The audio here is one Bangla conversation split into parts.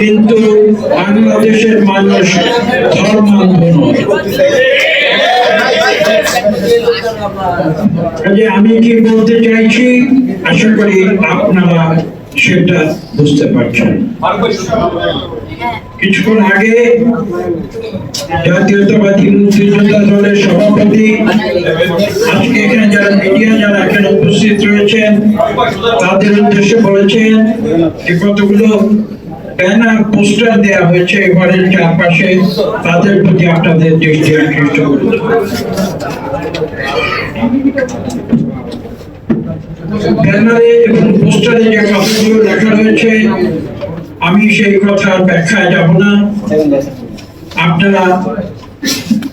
কিন্তু বাংলাদেশের মানুষ ধর্মান্ধ নয়। আমি কি বলতে চাইছি? আশা করি আপনারা সেটা বুঝতে পারছেন। কিছুক্ষণ আগে জাতীয়তাবাদী মুক্তিযোদ্ধা দলের সভাপতি, আজকে এখানে যারা মিডিয়া যারা এখানে উপস্থিত রয়েছেন, তাদের উদ্দেশ্যে বলেছেন যে কতগুলো ব্যানার পোস্টার দেওয়া হয়েছে ঘরের চারপাশে তাদের প্রতি আপনাদের দৃষ্টি আকৃষ্ট করেছে ব্যানারে এবং পোস্টারে যে কথাগুলো লেখা রয়েছে আমি সেই কথার ব্যাখ্যায় যাব না। আপনারা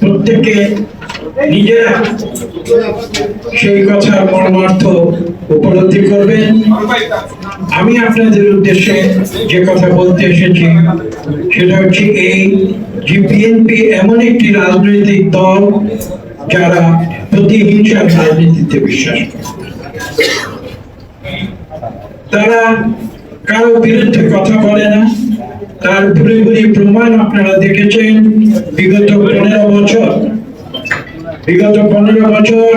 প্রত্যেকে নিজেরা সেই কথার মর্মার্থ উপলব্ধি করবেন। আমি আপনাদের উদ্দেশ্যে যে কথা বলতে এসেছি, সেটা হচ্ছে এই যে বিএনপি এমন একটি রাজনৈতিক দল যারা প্রতিহিংসার রাজনীতিতে বিশ্বাস তারা কারও বিরুদ্ধে কথা বলে না। তার ভুরি প্রমাণ আপনারা দেখেছেন বিগত পনেরো বছর। বিগত পনেরো বছর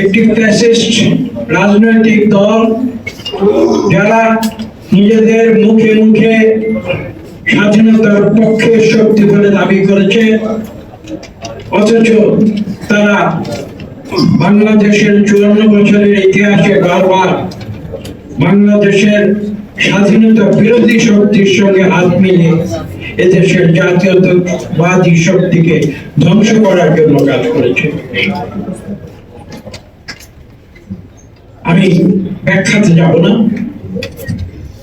একটি ফ্যাসিস্ট রাজনৈতিক দল যারা নিজেদের মুখে মুখে স্বাধীনতার পক্ষে শক্তি বলে দাবি করেছে, অথচ তারা বাংলাদেশের চুয়ান্ন বছরের ইতিহাসে বারবার বাংলাদেশের স্বাধীনতা বিরোধী শক্তির সঙ্গে হাত মিলিয়ে এদেশের জাতীয়তাবাদী শক্তিকে ধ্বংস করার জন্য কাজ করেছে। আমি ব্যাখ্যাতে যাব না।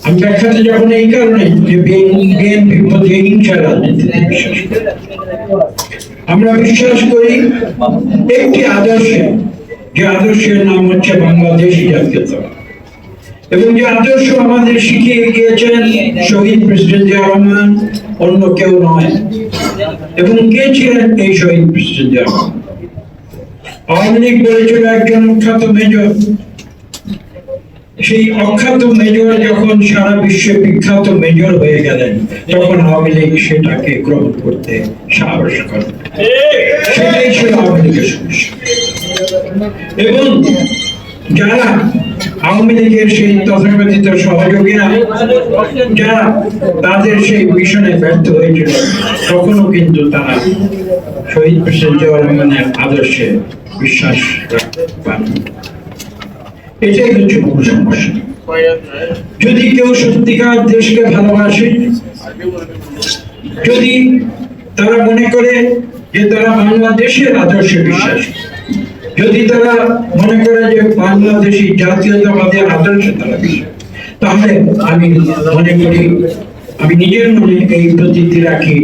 আমি ব্যাখ্যাতে যাব না এই কারণে যে বিএনপি প্রতি হিংসা রাজনীতিতে বিশ্বাস আমরা বিশ্বাস করি একটি আদর্শে, যে আদর্শের নাম হচ্ছে বাংলাদেশি জাতীয়তা এবং যে আদর্শ আমাদের শিখিয়ে গিয়েছেন শহীদ প্রেসিডেন্ট জিয়া রহমান, অন্য কেউ নয়। এবং কে ছিলেন এই শহীদ প্রেসিডেন্ট জিয়া রহমান? আওয়ামী লীগ বলেছিল একজন অখ্যাত মেজর। সেই অখ্যাত মেজর যখন সারা বিশ্বে বিখ্যাত মেজর হয়ে গেলেন, তখন আওয়ামী লীগ সেটাকে গ্রহণ করতে সাহস করে। সেটাই ছিল আওয়ামী লীগের সমস্যা। এবং যারা আওয়ামী লীগের সেই তথাকথিত সহযোগীরা যারা তাদের সেই মিশনে ব্যর্থ হয়েছিল তখনও কিন্তু তারা শহীদ প্রেসিডেন্ট জিয়াউর রহমানের আদর্শে বিশ্বাস এটাই হচ্ছে মূল সমস্যা। যদি কেউ সত্যিকার দেশকে ভালোবাসে, যদি তারা মনে করে যে তারা বাংলাদেশের আদর্শে বিশ্বাস যদি তারা মনে করে যে বাংলাদেশি জাতীয়তাবাদের আদর্শে তারা তাহলে আমি মনে করি, আমি নিজের মনে এই প্রতীতি রাখি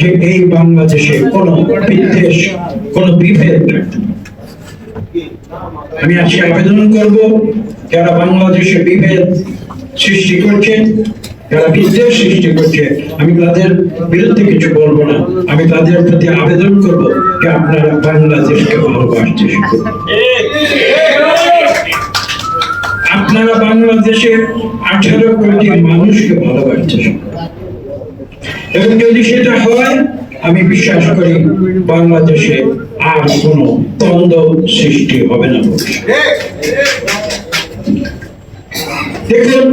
যে এই বাংলাদেশে কোনো বিদ্বেষ, কোনো বিভেদ আমি আজকে আবেদন করব, যারা বাংলাদেশে বিভেদ সৃষ্টি করছে যারা সৃষ্টি করছে, আমি তাদের বিরুদ্ধে কিছু বলব না। আমি তাদের প্রতি আবেদন যে আপনারা বাংলাদেশকে ভালোবাসতে আপনারা বাংলাদেশের আঠারো কোটি মানুষকে ভালোবাসতে এবং যদি সেটা হয়, আমি বিশ্বাস করি বাংলাদেশে আর কোনো দ্বন্দ্ব সৃষ্টি হবে না। দেখুন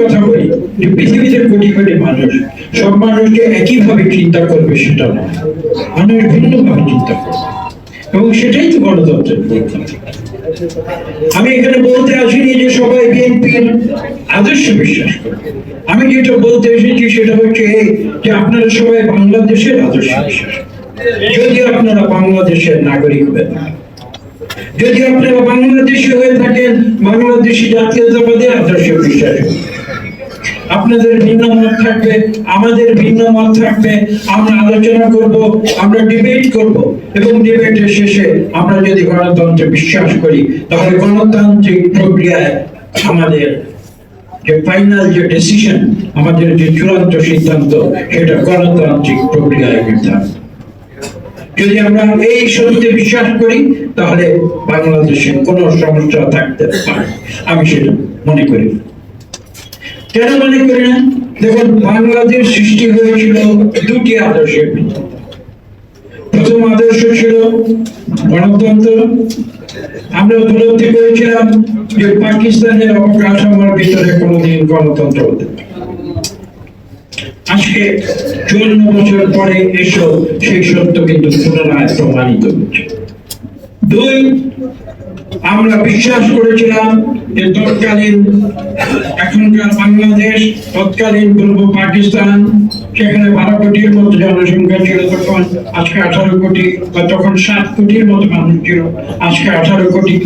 কথা বলি যে পৃথিবীতে কোটি কোটি মানুষ, সব মানুষকে একইভাবে চিন্তা করবে সেটা মানুষ ভিন্নভাবে চিন্তা করবে। এবং সেটাই তো গণতন্ত্রের আমি এখানে বলতে আসিনি যে সবাই বিএনপির আদর্শে বিশ্বাস করে আমি যেটা বলতে এসেছি সেটা হচ্ছে যে আপনারা সবাই বাংলাদেশের আদর্শে বিশ্বাস যদি আপনারা বাংলাদেশের নাগরিক থাকেন যদি আপনারা বাংলাদেশি হয়ে থাকেন, বাংলাদেশি জাতীয়তাবাদের আদর্শে বিশ্বাস। আপনাদের ভিন্ন মত থাকবে, আমাদের ভিন্ন মত থাকবে, আমরা আলোচনা করব, আমরা ডিবেট করব, এবং ডিবেটের শেষে আমরা যদি গণতন্ত্রে বিশ্বাস করি, তাহলে গণতান্ত্রিক প্রক্রিয়ায় আমাদের যে ফাইনাল যে ডিসিশন আমাদের যে চূড়ান্ত সিদ্ধান্ত, সেটা গণতান্ত্রিক প্রক্রিয়ায় নির্ধারণ। যদি আমরা এই সত্যে বিশ্বাস করি, তাহলে বাংলাদেশে কোনো সমস্যা থাকতে পারে। আমি সেটা মনে করি। কেন মনে করি না? দেখুন, বাংলাদেশ সৃষ্টি হয়েছিল দুটি আদর্শের প্রথম আদর্শ ছিল গণতন্ত্র। আমরা উপলব্ধি করেছিলাম যে পাকিস্তানের অবকাঠামোর ভিতরে কোনোদিন গণতন্ত্র হতে পারে। আজকে চুয়ান্ন বছর পরে এসো, সেই সত্য কিন্তু পুনরায় প্রমাণিত হচ্ছে দুই, আমরা বিশ্বাস করেছিলাম যে তৎকালীন এখনকার বাংলাদেশ, তৎকালীন পূর্ব পাকিস্তান, সেখানে বারো কোটির মতো জনসংখ্যা ছিল, তখন আজকে আঠারো কোটি, বা তখন সাত কোটির মতো মানুষ ছিল, আজকে আঠারো কোটি।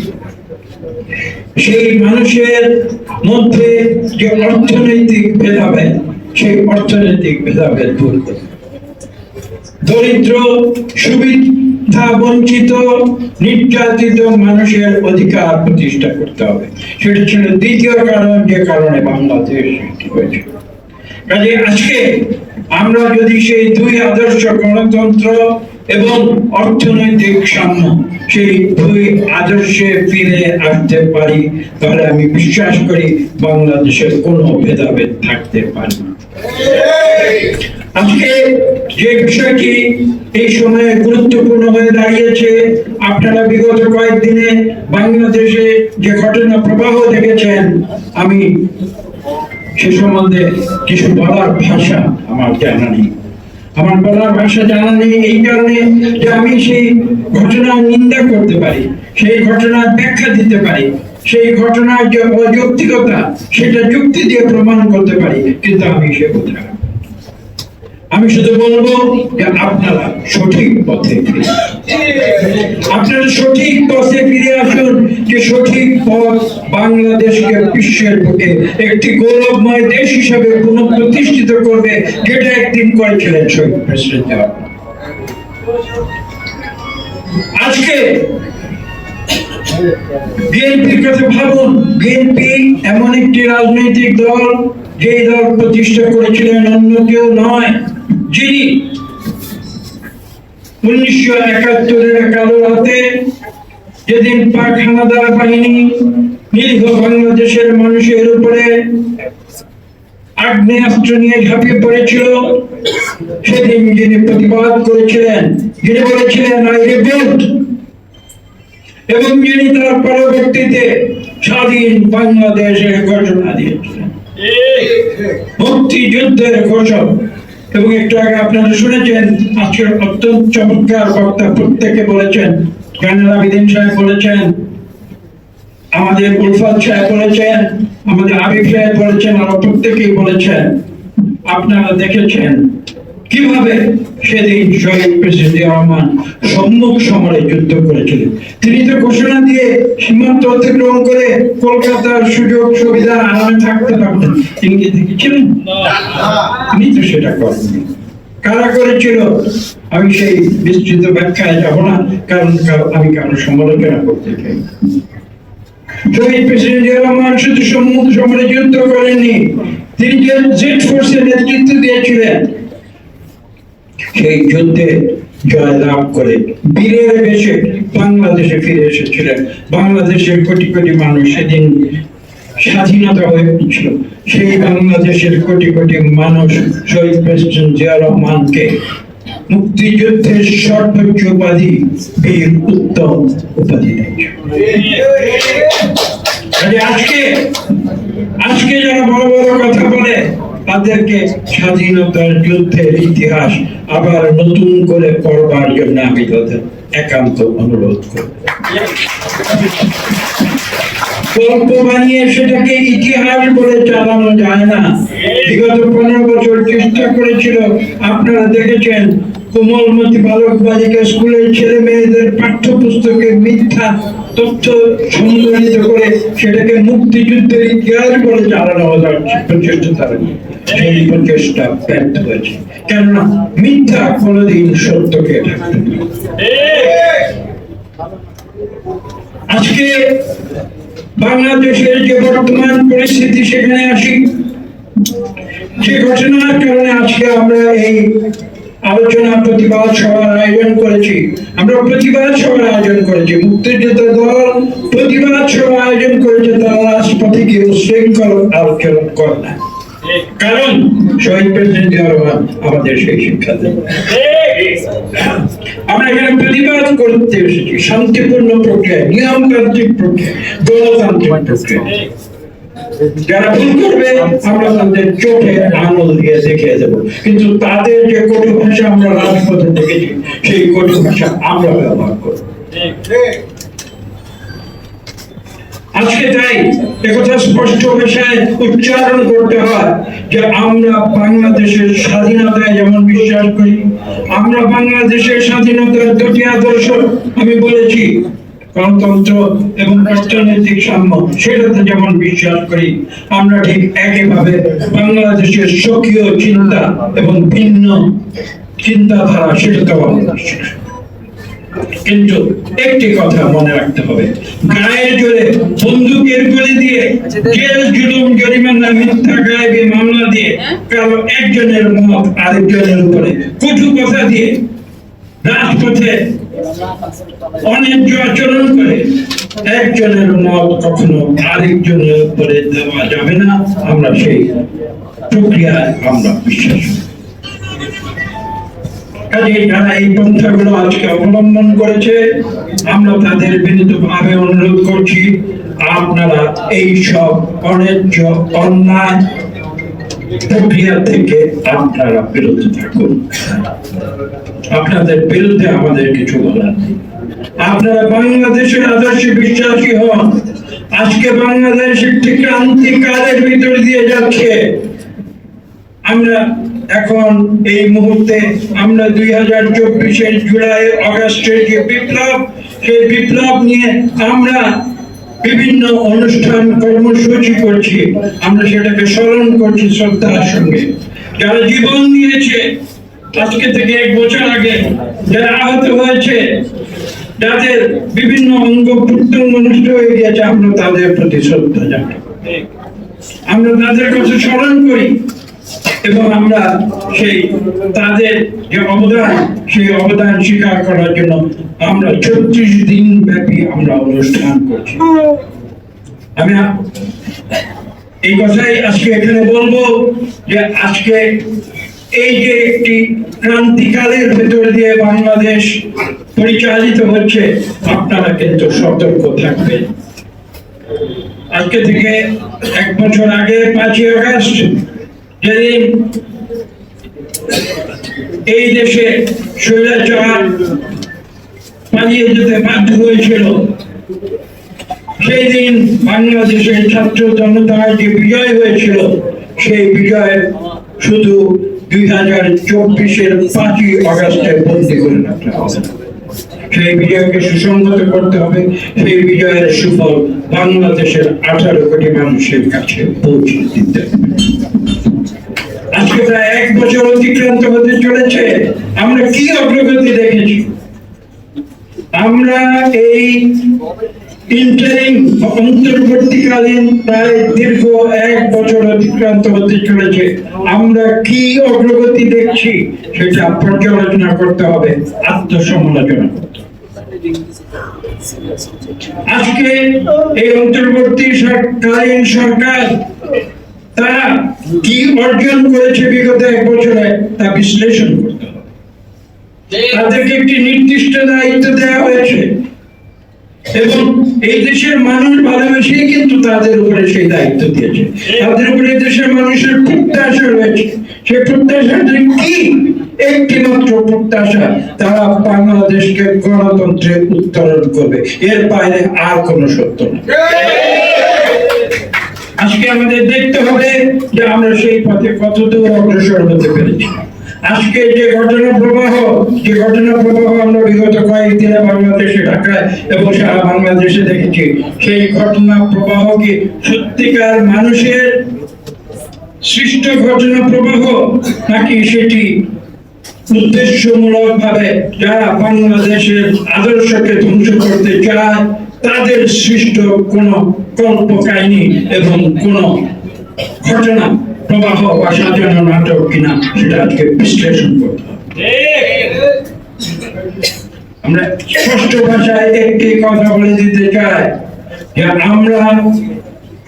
সেই মানুষের মধ্যে যে অর্থনৈতিক ভেদাভেদ সেই অর্থনৈতিক ভেদাভেদ দূর হবে। দরিদ্র, সুবিধা, বঞ্চিত, নির্যাতিত মানুষের অধিকার প্রতিষ্ঠা করতে হবে। সেটা ছিল দ্বিতীয় কারণ, যে কারণে বাংলাদেশ সৃষ্টি হয়েছিল কাজে আজকে আমরা যদি সেই দুই আদর্শ গণতন্ত্র এবং অর্থনৈতিক সাম্য সেই দুই আদর্শে ফিরে আসতে পারি, তাহলে আমি বিশ্বাস করি বাংলাদেশের কোনো ভেদাভেদ থাকতে পারে না। আজকে যে বিষয়টি এই সময়ে গুরুত্বপূর্ণ হয়ে দাঁড়িয়েছে, আপনারা বিগত কয়েকদিনে বাংলাদেশে যে ঘটনা প্রবাহ দেখেছেন, আমি সে সম্বন্ধে কিছু বলার ভাষা আমার জানা নেই। আমার বলার ভাষা জানা নেই এই কারণে যে আমি সেই ঘটনার নিন্দা করতে পারি, সেই ঘটনার ব্যাখ্যা দিতে পারি। সেই ঘটনার যে অযৌক্তিকতা, সেটা যুক্তি দিয়ে প্রমাণ করতে পারি, কিন্তু আমি সে কথা আমি শুধু বলব যে আপনারা সঠিক পথে আপনারা সঠিক পথে ফিরে আসুন যে সঠিক পথ বাংলাদেশকে বিশ্বের বুকে একটি গৌরবময় দেশ হিসেবে পুনঃপ্রতিষ্ঠিত করবে, যেটা একদিন করেছিলেন শহীদ প্রেসিডেন্ট আজকে বিএনপির কথা ভাবুন, বিএনপি এমন একটি রাজনৈতিক দল যে দল প্রতিষ্ঠা করেছিলেন অন্য কেউ নয়, যিনি উনিশশো একাত্তরের কালো রাতে যেদিন পাক হানাদার বাহিনী নিরীহ বাংলাদেশের মানুষের উপরে আগ্নেয়াস্ত্র নিয়ে ঝাঁপিয়ে পড়েছিল, সেদিন যিনি প্রতিবাদ করেছিলেন, যিনি বলেছিলেন আই রিভোল্ট এবং যিনি তার পরবর্তীতে স্বাধীন বাংলাদেশের ঘোষণা দিয়েছিলেন। মুক্তিযুদ্ধের ঘোষক। এবং একটু আগে আপনারা শুনেছেন আজকে অত্যন্ত চমৎকার বক্তা প্রত্যেকে বলেছেন আবিদিন সাহেব বলেছেন আমাদের উলফাত সাহেব বলেছেন আমাদের আবিব সাহেব বলেছেন আরও প্রত্যেকেই বলেছেন। আপনারা দেখেছেন কীভাবে সেদিন শহীদ প্রেসিডেন্ট রহমান সম্মুখ সমরে যুদ্ধ করেছিলেন? তিনি তো ঘোষণা দিয়ে সীমান্ত অতিক্রম করে কলকাতার সুযোগ সুবিধা আরামে থাকতে পারতেন। তিনি কি দেখেছিলেন? তিনি তো সেটা করেননি। কারা করেছিল? আমি সেই বিস্তৃত ব্যাখ্যায় যাব না কারণ আমি কারও সমালোচনা করতে চাই শহীদ প্রেসিডেন্ট রহমান শুধু সম্মুখ সমরে যুদ্ধ করেননি তিনি যে জেড ফোর্সের নেতৃত্ব দিয়েছিলেন। সেই যুদ্ধে জয় লাভ করে। বীরের বেশে বাংলাদেশে ফিরে এসেছিলেন। বাংলাদেশের কোটি কোটি মানুষ সেদিন স্বাধীনতা হয়েছিল সেই বাংলাদেশের কোটি কোটি মানুষ শহীদ প্রেসিডেন্ট জিয়া রহমানকে মুক্তিযুদ্ধের সর্বোচ্চ উপাধি, বীর উত্তম উপাধি দিয়েছে। আজকে আজকে যারা বড় বড় কথা বলে তাদেরকে স্বাধীনতার যুদ্ধের ইতিহাস আবার নতুন করে পড়বার জন্য আমি তাদের একান্ত অনুরোধ করব। বানিয়ে সেটাকে ইতিহাস বলে চালানো যায় না। বিগত পনেরো বছর চেষ্টা করেছিল। আপনারা দেখেছেন কোমলমতি বালক বালিকা স্কুলের ছেলে মেয়েদের পাঠ্যপুস্তকে মিথ্যা তথ্য সংযোজিত করে সেটাকে মুক্তিযুদ্ধের ইতিহাস বলে চালানো প্রচেষ্টা তারা সেই প্রচেষ্টা ব্যর্থ হয়েছে। কেননা মিথ্যা কোনোদিন সত্যকে। আজকে বাংলাদেশের যে বর্তমান পরিস্থিতি সেখানে আসি যে ঘটনার কারণে আজকে আমরা এই আলোচনা প্রতিবাদ সভার আয়োজন করেছি। আমরা প্রতিবাদ সভার আয়োজন করেছি। মুক্তিযোদ্ধা দল প্রতিবাদ সভা আয়োজন করেছে, তারা রাজপথে গিয়ে উশৃঙ্খল আলোচনা করে না। কারণ শহীদ প্রেসিডেন্ট রহমান আমাদের সেই শিক্ষা দেন। আমরা এখানে প্রতিবাদ করতে এসেছি। শান্তিপূর্ণ প্রক্রিয়া, নিয়মতান্ত্রিক প্রক্রিয়া, গণতান্ত্রিক প্রক্রিয়া। যারা ভুল করবে, আমরা তাদের চোখে আঙুল দিয়ে দেখিয়ে দেবো। কিন্তু তাদের যে কটু ভাষা আমরা রাজপথে দেখেছি, সেই কটু ভাষা আমরা ব্যবহার করব। আজকে তাই একথা স্পষ্ট ভাষায় উচ্চারণ করতে হয় যে আমরা বাংলাদেশের স্বাধীনতায় যেমন বিশ্বাস করি, আমরা বাংলাদেশের স্বাধীনতার দুটি আদর্শ আমি বলেছি গণতন্ত্র এবং সাম্য সেটাতে যেমন বিশ্বাস করি, আমরা ঠিক একইভাবে বাংলাদেশের স্বকীয় চিন্তা এবং ভিন্ন চিন্তাধারা কিন্তু একটি কথা মনে রাখতে হবে, গায়ের জোরে বন্দুকের গুলি দিয়ে জেল, জুলুম, জরিমানা, মিথ্যা, গায়েবী মামলা দিয়ে কারও একজনের মত আরেকজনের উপরে কটু কথা দিয়ে রাজপথে আচরণ করে, একজনের মত কখনো আরেকজনের উপরে দেওয়া যাবে না। আমরা সেই প্রক্রিয়ায় আমরা বিশ্বাস। কাজে যারা এই পন্থাগুলো আজকে অবলম্বন করেছে, আমরা তাদের বিনীতভাবে অনুরোধ করছি, আপনারা এই সব অন্যায় প্রক্রিয়া থেকে আপনারা বিরত থাকুন। আপনাদের বিরুদ্ধে আমাদের কিছু বলার নেই। আপনারা বাংলাদেশের আদর্শে বিশ্বাসী হন। আজকে বাংলাদেশ একটি ক্রান্তিকালের ভিতর দিয়ে যাচ্ছে। আমরা এখন এই মুহূর্তে, আমরা দুই হাজার চব্বিশের জুলাই আগস্টের যে বিপ্লব, সেই বিপ্লব নিয়ে আমরা বিভিন্ন অনুষ্ঠান কর্মসূচি করছি। আমরা সেটাকে স্মরণ করছি শ্রদ্ধার সঙ্গে। যারা জীবন দিয়েছে আজকে থেকে এক বছর আগে যারা আহত হয়েছে যাদের বিভিন্ন অঙ্গ প্রত্যঙ্গ নষ্ট হয়ে গিয়েছে, আমরা তাদের প্রতি শ্রদ্ধা জানাই। আমরা তাদের কাছে স্মরণ করি এবং আমরা সেই তাদের যে অবদান, সেই অবদান স্বীকার করার জন্য আমরা ছত্রিশ দিন ব্যাপী আমরা অনুষ্ঠান করছি। আমি এই কথাই আজকে এখানে বলব যে আজকে এই যে একটি ক্রান্তিকালের ভেতর দিয়ে বাংলাদেশ পরিচালিত হচ্ছে, আপনারা কিন্তু সতর্ক থাকবেন। আজকে থেকে এক বছর আগে, পাঁচই আগস্ট, যেদিন এই দেশে স্বৈরাচার পালিয়ে যেতে বাধ্য হয়েছিল সেই দিন বাংলাদেশের ছাত্র জনতার যে বিজয় হয়েছিল, সেই বিজয় শুধু দুই হাজার চব্বিশের পাঁচই আগস্টে বন্দি করে রাখতে হবে সেই বিজয়কে সুসংহত করতে হবে। সেই বিজয়ের সুফল বাংলাদেশের আঠারো কোটি মানুষের কাছে পৌঁছে দিতে আজকে প্রায় এক বছর অতিক্রান্ত হতে চলেছে। আমরা কি অগ্রগতি দেখেছি? আমরা এই ইন্টারিম অন্তর্বর্তীকালীন প্রায় দীর্ঘ এক বছর অতিক্রান্ত হতে চলেছে। আমরা কি অগ্রগতি দেখছি সেটা পর্যালোচনা করতে হবে। আত্মসমালোচনা আজকে এই সরকার তারা কি অর্জন করেছে বিগত এক বছরে তা বিশ্লেষণ করতে হবে। তাদেরকে একটি নির্দিষ্ট দায়িত্ব দেওয়া হয়েছে। এবং এই দেশের মানুষ ভালোবেসেই কিন্তু তাদের উপরে সেই দায়িত্ব দিয়েছে। তাদের উপরে দেশের মানুষের প্রত্যাশা রয়েছে। সেই প্রত্যাশাটা কি? একটি মাত্র প্রত্যাশা, তারা বাংলাদেশকে গণতন্ত্রে উত্তরণ করবে। এর বাইরে আর কোনো সত্য না। আজকে আমাদের দেখতে হবে যে আমরা সেই পথে কতদূর অগ্রসর হতে পেরেছি। আজকে যে ঘটনা প্রবাহ, যে ঘটনা প্রবাহ আমরা বিগত কয়েকদিনে বাংলাদেশে ঢাকায় এবং সারা বাংলাদেশে দেখেছি, সেই ঘটনা প্রবাহ কি সত্যিকার মানুষের সৃষ্ট ঘটনা প্রবাহ, নাকি সেটি উদ্দেশ্যমূলক ভাবে যারা বাংলাদেশের আদর্শকে ধ্বংস করতে চায়, তাদের সৃষ্ট কোন কল্প কাহিনী এবং কোন ঘটনা? প্রবাহ নাটক কিনা সেটা আজকে বিশ্লেষণ করতে আমরা স্পষ্ট ভাষায় একটি কথা বলে দিতে চাই যে আমরা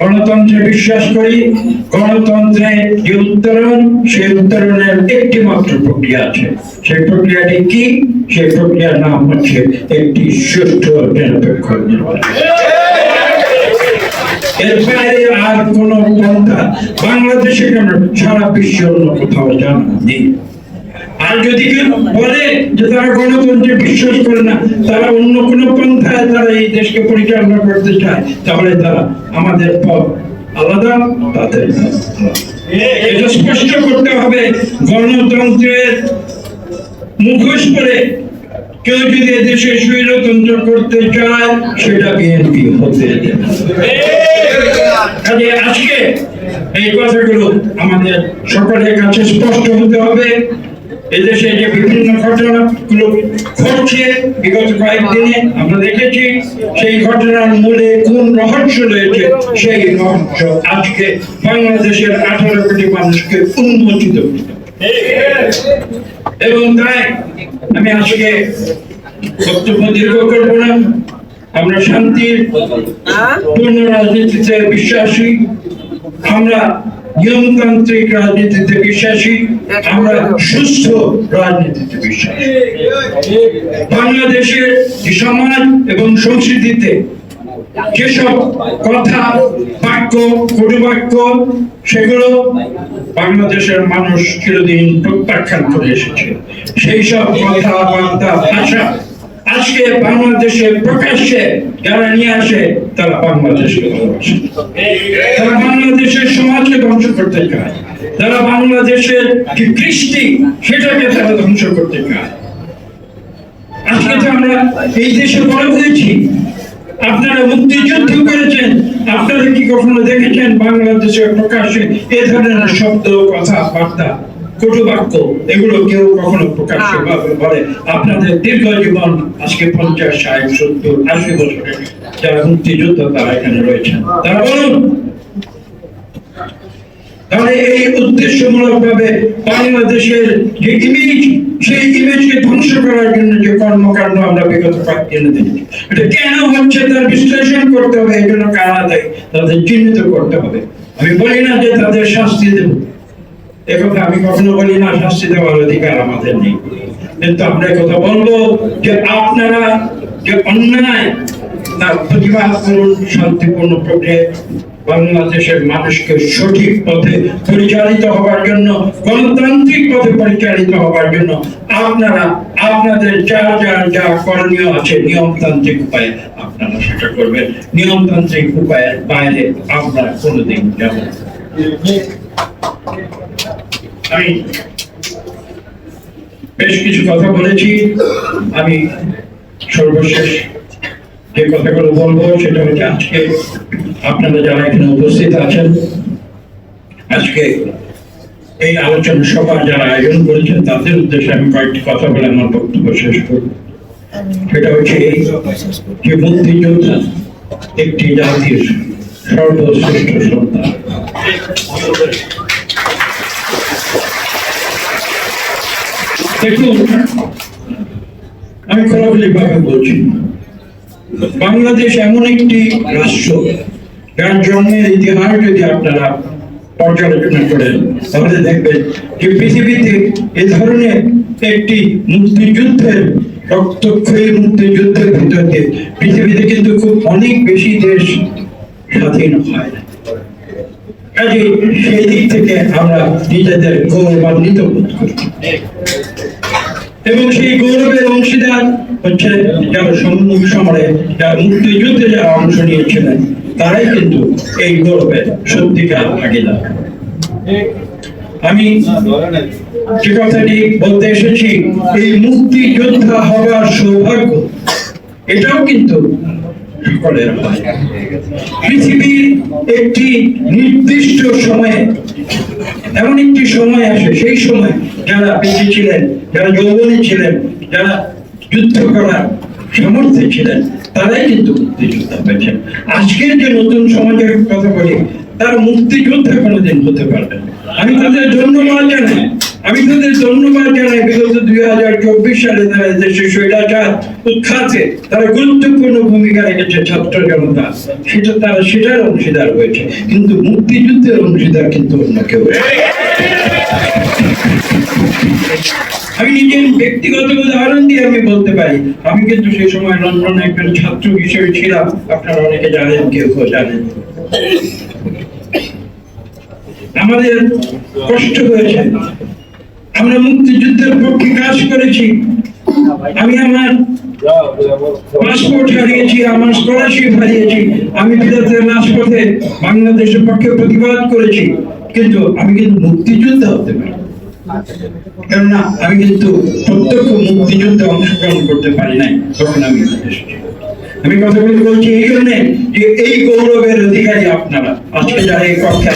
গণতন্ত্রে বিশ্বাস করি, গণতন্ত্রে যে উত্তরণ, সেই উত্তরণের একটি মাত্র প্রক্রিয়া আছে। সেই প্রক্রিয়াটি কি? সেই প্রক্রিয়ার নাম হচ্ছে একটি সুষ্ঠু নিরপেক্ষ নির্বাচন। এর বাইরে আর কোন পন্থা বাংলাদেশে কেন সারা বিশ্বে অন্য কোথাও জানা নেই আর যদি কেউ বলে যে তারা গণতন্ত্রে বিশ্বাস করে না, তারা অন্য কোন পন্থায় তারা এই দেশকে পরিচালনা করতে চায়, তাহলে তারা আমাদের পথ আলাদা, তাদের এটা স্পষ্ট করতে হবে, গণতন্ত্রের মুখোশ করে কেউ যদি এদেশে স্বৈরতন্ত্র করতে চায়, সেটা বিএনপি হতে দেবে। কাজে আজকে এই কথাগুলো আমাদের সকলের কাছে স্পষ্ট হতে হবে। এদেশে যে বিভিন্ন ঘটনাগুলো ঘটছে, বিগত কয়েকদিনে আমরা দেখেছি, সেই ঘটনার মূলে কোন রহস্য রয়েছে, সেই রহস্য আজকে বাংলাদেশের আঠারো কোটি মানুষকে উন্মোচিত এবং তাই আমি আজকে বক্তব্য দীর্ঘ করব না। আমরা শান্তির পূর্ণ রাজনীতিতে বিশ্বাসী। আমরা নিয়মতান্ত্রিক রাজনীতিতে বিশ্বাসী। আমরা সুস্থ রাজনীতিতে বিশ্বাসী। বাংলাদেশের সমাজ এবং সংস্কৃতিতে যেসব কথা বাক্য কটুবাক্য সেগুলো বাংলাদেশের মানুষ চিরদিন প্রত্যাখ্যান করে এসেছে। সেই সব কথা বার্তা ভাষা আজকে বাংলাদেশে প্রকাশ্যে যারা নিয়ে আসে, তারা বাংলাদেশকে ভালোবাসে। তারা বাংলাদেশের সমাজকে ধ্বংস করতে চায়। তারা বাংলাদেশের যে কৃষ্টি, সেটাকে তারা ধ্বংস করতে চায়। আজকে তো আমরা এই দেশে বড় হয়েছি, আপনারা মুক্তিযুদ্ধ করেছেন, আপনারা কি কখনো দেখেছেন বাংলাদেশের প্রকাশ্যে এ ধরনের শব্দ কথাবার্তা কটুবাক্য এগুলো কেউ কখনো প্রকাশ্যে বলে আপনাদের দীর্ঘ জীবন আজকে পঞ্চাশ ষাট সত্তর আশি বছরে যারা মুক্তিযুদ্ধ তারা এখানে রয়েছেন। তারা বলুন তাহলে এই উদ্দেশ্যমূলক ভাবে বাংলাদেশের যে ইমেজ সেই ইমেজকে ধ্বংস করার জন্য যে কর্মকাণ্ড আমরা বিগত দেখি এটা কেন হচ্ছে তার বিশ্লেষণ করতে হবে এই জন্য কারা দেয় তাদের চিহ্নিত করতে হবে। আমি বলি না যে তাদের শাস্তি দেব। একথা আমি কখনো বলি না, শাস্তি দেওয়ার অধিকার আমাদের নেই কিন্তু আমরা কথা বলব যে আপনারা, যে অন্যায় তার প্রতিবাদ করুন, শান্তিপূর্ণ প্রক্রিয়ায় বাংলাদেশের মানুষকে সঠিক পথে পরিচালিত হওয়ার জন্য, গণতান্ত্রিক পথে পরিচালিত হওয়ার জন্য আপনারা, আপনাদের যা যা যা করণীয় আছে নিয়মতান্ত্রিক উপায়ে আপনারা সেটা করবেন নিয়মতান্ত্রিক উপায়ের বাইরে আমরা কোনোদিন যাব। আমি বেশ কিছু কথা বলেছি। আমি সর্বশেষ যে কথাগুলো বলব, সেটা হচ্ছে আজকে আপনারা যারা এখানে উপস্থিত আছেন, আজকে এই আলোচনা সভা যারা আয়োজন করেছেন, তাদের উদ্দেশ্যে আমি কয়েকটি কথা বলে আমার বক্তব্য শেষ করব। সেটা হচ্ছে এই যে মুক্তিযোদ্ধা একটি জাতির সর্বশ্রেষ্ঠ সন্তান। দেখুন, আমি খোলাখুলি ভাবে বলছি, বাংলাদেশ এমন একটি রাষ্ট্র, যার জন্মের ইতিহাস যদি আপনারা পর্যালোচনা করেন, তাহলে দেখবেন যে পৃথিবীতে এ ধরনের একটি মুক্তিযুদ্ধের, রক্তক্ষয়ী মুক্তিযুদ্ধের ভিতর পৃথিবীতে কিন্তু খুব অনেক বেশি দেশ স্বাধীন হয়। কাজে সেই দিক থেকে আমরা নিজেদের গৌরবান্বিত বোধ করি। এবং সেই গৌরবের অংশীদার হচ্ছে যারা সম্মুখ সমরে যারা মুক্তিযুদ্ধে যারা অংশ নিয়েছিলেন, তারাই কিন্তু এই গৌরবের সত্যিকার ভাগিদার আমি যে কথাটি বলতে এসেছি, এই মুক্তিযোদ্ধা হওয়ার সৌভাগ্য, এটাও কিন্তু পৃথিবীর একটি নির্দিষ্ট সময়ে, এমন একটি সময় আসে, সেই সময় যারা বেঁচে ছিলেন, যারা ছিলেন, যারা যুদ্ধ করার সামর্থ্যে ছিলেন, তারাই কিন্তু মুক্তিযোদ্ধা আজকের যে নতুন সমাজের কথা বলি, তার মুক্তিযোদ্ধা কোনোদিন হতে পারবে। আমি তাদের ধন্যবাদ জানাই। আমি ধন্যবাদ জানাই, বিগত দুই হাজার চব্বিশ সালে তারা দেশের স্বৈরাচার তারা গুরুত্বপূর্ণ ভূমিকা রেখেছে ছাত্র জনতা। সেটা তারা, সেটার অংশীদার হয়েছে। কিন্তু মুক্তিযুদ্ধের অংশীদার কিন্তু অন্য কেউ আমি নিজের ব্যক্তিগত উদাহরণ দিয়ে আমি বলতে পারি, আমি কিন্তু সেই সময় লন্ডনে একজন ছাত্র হিসেবে ছিলাম। আপনারা অনেকে জানেন, কেউ কেউ জানেন। আমাদের কষ্ট হয়েছে। আমরা মুক্তিযুদ্ধের পক্ষে কাজ করেছি। আমি আমার পাসপোর্ট হারিয়েছি, আমার স্কলারশিপ হারিয়েছি, আমি বিদেশের রাজপথে বাংলাদেশের পক্ষে প্রতিবাদ করেছি। কিন্তু আমি কিন্তু হতে পারি কেননা আমি কিন্তু প্রত্যক্ষ মুক্তিযুদ্ধে অংশগ্রহণ করতে পারি নাই, তখন আমি আমি কথা বলে বলছি এই জন্য যে এই গৌরবের অধিকারী আপনারা, আজকে যারা এই আছেন।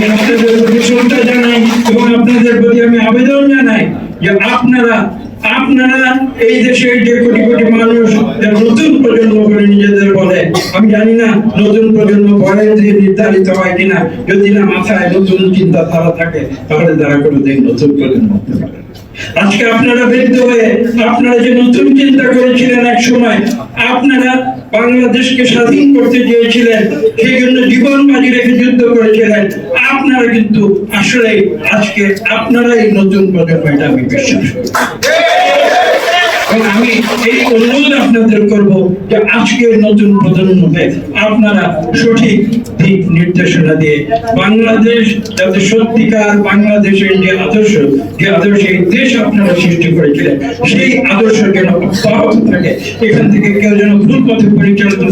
আমি আপনাদের প্রতি জানাই এবং আপনাদের প্রতি আমি আবেদন জানাই যে আপনারা আপনারা এই দেশের যে কোটি কোটি মানুষ নতুন প্রজন্ম করে নিজেদের বলে আমি জানি না নতুন প্রজন্ম বলে দিয়ে নির্ধারিত হয় কিনা যদি না মাথায় নতুন চিন্তাধারা থাকে, তাহলে তারা কোনোদিন নতুন প্রজন্ম হতে পারে। আজকে আপনারা বৃদ্ধ হয়ে আপনারা যে নতুন চিন্তা করেছিলেন এক সময়, আপনারা বাংলাদেশকে স্বাধীন করতে চেয়েছিলেন, সেই জন্য জীবন বাজি রেখে যুদ্ধ করেছিলেন। আপনারা কিন্তু আসলে আজকে আপনারাই নতুন প্রজন্ম, এটা আমি বিশ্বাস করি। আমি এই অনুরোধ আপনাদের করব যে নতুন প্রজন্মকে আপনারা সঠিক দিক নির্দেশনা দিয়ে বাংলাদেশ যাতে সত্যিকার বাংলাদেশের যে আদর্শ যে আদর্শ এই দেশ আপনারা সৃষ্টি করেছিলেন, সেই আদর্শ যেন অব্যাহত থাকে। এখান থেকে কেউ যেন ভুল পথে পরিচালিত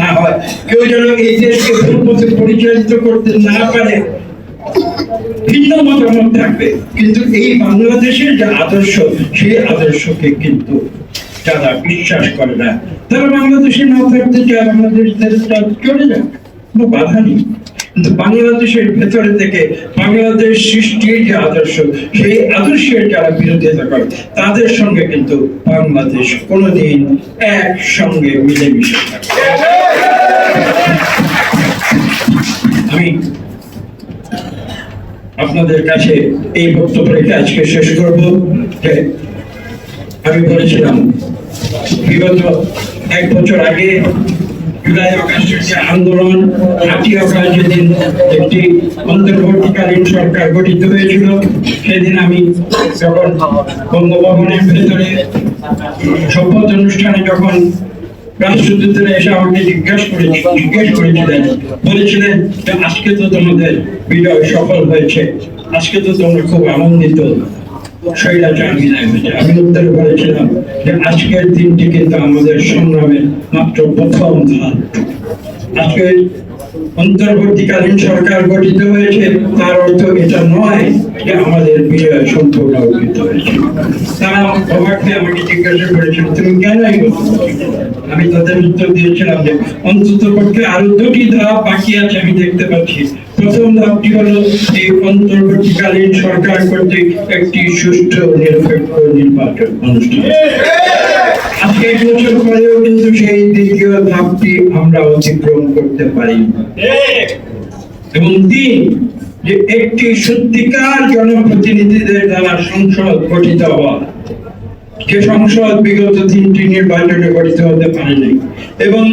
না হয়, কেউ যেন এই দেশকে ভুল পথে পরিচালিত করতে না পারে ভিন্ন মতামত থাকবে। কিন্তু এই বাংলাদেশের যে আদর্শ, সেই আদর্শকে কিন্তু বিশ্বাস করে না, তারা বাংলাদেশে না থাকতে চায় বাংলাদেশ চলে কোনো বাধা নেই। কিন্তু বাংলাদেশের ভেতরে থেকে বাংলাদেশ সৃষ্টির যে আদর্শ, সেই আদর্শের যারা বিরোধিতা করে, তাদের সঙ্গে কিন্তু বাংলাদেশ কোনোদিন একসঙ্গে মিলেমিশে থাকে আমি আপনাদের কাছে এই বক্তব্য রেখে আজকে শেষ করব। আমি বলেছিলাম, বিগত এক বছর আগে আন্দোলন একটি অন্তর্বর্তীকালীন সরকার গঠিত হয়েছিল, সেদিন আমি যখন বঙ্গভবনের ভেতরে শপথ অনুষ্ঠানে যখন রাষ্ট্রদূতরা এসে আমাকে জিজ্ঞাসা করে, জিজ্ঞেস করেছিলেন বলেছিলেন যে আজকে তো তোমাদের বিজয় সফল হয়েছে। আজকে তো তোমরা খুব আনন্দিত। আজকের দিনটি কিন্তু আমাদের সংগ্রামের মাত্র প্রথম ধাপ। আজকে অন্তর্বর্তীকালীন সরকার গঠিত হয়েছে, তার অর্থ এটা নয় যে আমাদের বিজয় সম্পূর্ণ অর্জিত হয়েছে। তারা অবাক হয়ে আমাকে জিজ্ঞাসা করেছিল তুমি কেন এই কথা বলছো?" আমি তাদের উত্তর দিয়েছিলাম যে, অন্তত পক্ষে আরও দুটি ধাপ বাকি আছে, আমি দেখতে পাচ্ছি। প্রথম ধাপটি হলো এই অন্তর্বর্তীকালীন সরকার কর্তৃক একটি সুষ্ঠু নিরপেক্ষ নির্বাচন অনুষ্ঠান। আজকে বছর পরেও কিন্তু সেই দ্বিতীয় ধাপটি আমরা অতিক্রম করতে পারি। এবং তিন, যে একটি সত্যিকার জনপ্রতিনিধিদের দ্বারা সংসদ গঠিত হওয়া। সংসদ বিগত তিনটি নির্বাচনে গঠিত হতে পারেনি এবং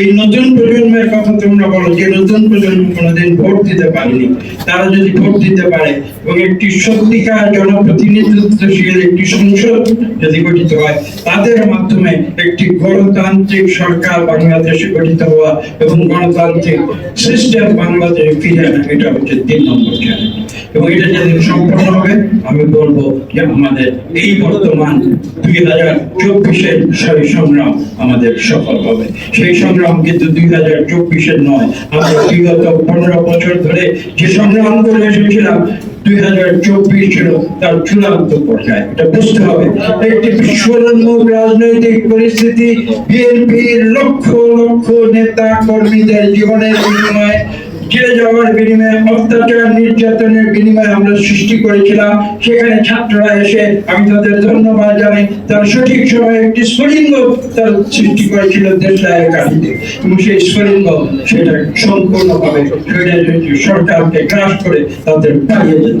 এই নতুন প্রজন্মের কথা তোমরা বলো যে নতুন প্রজন্ম কোনোদিন ভোট দিতে পারেনি। তারা যদি ভোট দিতে পারে এবং একটি সত্যিকার জনপ্রতিনিধিত্বশীল একটি সংসদ যদি গঠিত হয়, তাদের মাধ্যমে একটি গণতান্ত্রিক সরকার বাংলাদেশে গঠিত হওয়া এবং গণতান্ত্রিক সিস্টেম বাংলাদেশে ফিরে আনা, এটা হচ্ছে তিন নম্বর চ্যালেঞ্জ এবং এটা যেদিন সম্পন্ন হবে, আমি বলব যে আমাদের এই বর্তমান দুই হাজার চব্বিশের সেই সংগ্রাম আমাদের সফল হবে। সেই সংগ্রাম কিন্তু দুই হাজার চব্বিশের নয়। আমরা বিগত পনেরো বছর ধরে যে সংগ্রাম করে এসেছিলাম, দুই হাজার চব্বিশ ছিল তার চূড়ান্ত পর্যায়ে। এটা বুঝতে হবে। একটি বিস্ফোরণমুখ রাজনৈতিক পরিস্থিতি, বিএনপির লক্ষ লক্ষ নেতা কর্মীদের জীবনের বিনিময়ে জেলে যাওয়ার বিনিময়ে, অত্যাচার, নির্যাতনের বিনিময়ে আমরা সৃষ্টি করেছিলাম, সেখানে ছাত্ররা এসে আমি তাদের ধন্যবাদ জানাই। তার সঠিক সময়ে একটি স্ফুলিঙ্গ তার সৃষ্টি করেছিল দেশলাইয়ের কাহিনীতে এবং সেই স্ফুলিঙ্গ সেটা সম্পূর্ণভাবে সরকারকে গ্রাস করে তাদের পালিয়ে যেত।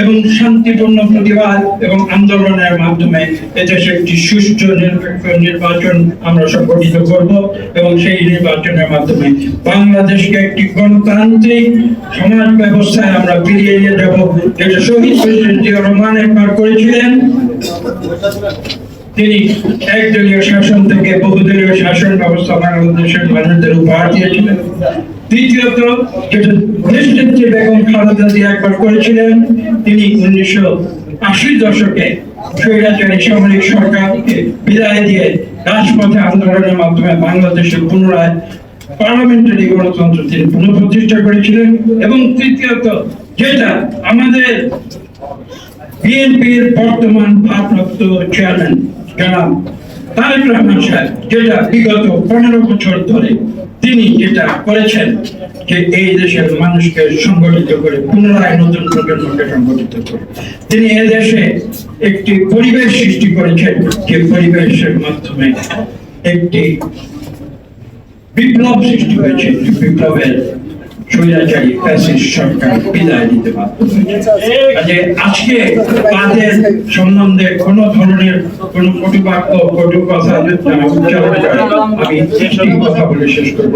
এবং শান্তিপূর্ণ প্রতিবাদ এবং আন্দোলনের মাধ্যমে এদেশে একটি সুষ্ঠু নিরপেক্ষ নির্বাচন আমরা সংগঠিত করব এবং সেই নির্বাচনের মাধ্যমে বাংলাদেশকে একটি গণতান্ত্রিক সমাজ ব্যবস্থায় আমরা ফিরিয়ে নিয়ে যাব। যেটা শহীদ প্রেসিডেন্ট জিয়া রহমান একবার করেছিলেন। তিনি একদলীয় শাসন থেকে বহুদলীয় শাসন ব্যবস্থা বাংলাদেশের মানুষদের উপহার দিয়েছিলেন। দ্বিতীয়ত বেগম একবার করেছিলেন, তিনি উনিশশো আশি দশকে স্বৈরাচারী সামরিক সরকারকে বিদায় দিয়ে রাজপথে আন্দোলনের মাধ্যমে বাংলাদেশের পুনরায় পার্লামেন্টারি গণতন্ত্র তিনি পুনঃপ্রতিষ্ঠা করেছিলেন এবং তৃতীয়ত যেটা আমাদের বিএনপির বর্তমান ভারপ্রাপ্ত চেয়ারম্যান, জনাব তারেক রহমান সাহেব যেটা বিগত পনেরো বছর ধরে তিনি যেটা করেছেন যে এই দেশের মানুষকে সংগঠিত করে, পুনরায় নতুন প্রজন্মকে সংগঠিত করে। তিনি এদেশে একটি পরিবেশ সৃষ্টি করেছেন যে পরিবেশের মাধ্যমে একটি বিপ্লব সৃষ্টি হয়েছে। বিপ্লবের স্বৈরাচারী ফ্যাসিস্ট সরকার বিদায় দিতে বাধ্য কাজে আজকে তাদের সম্বন্ধে কোনো ধরনের কোনো কটু বাক্য কটু কথা উচ্চারণ করে, আমি একটি কথা বলে শেষ করব।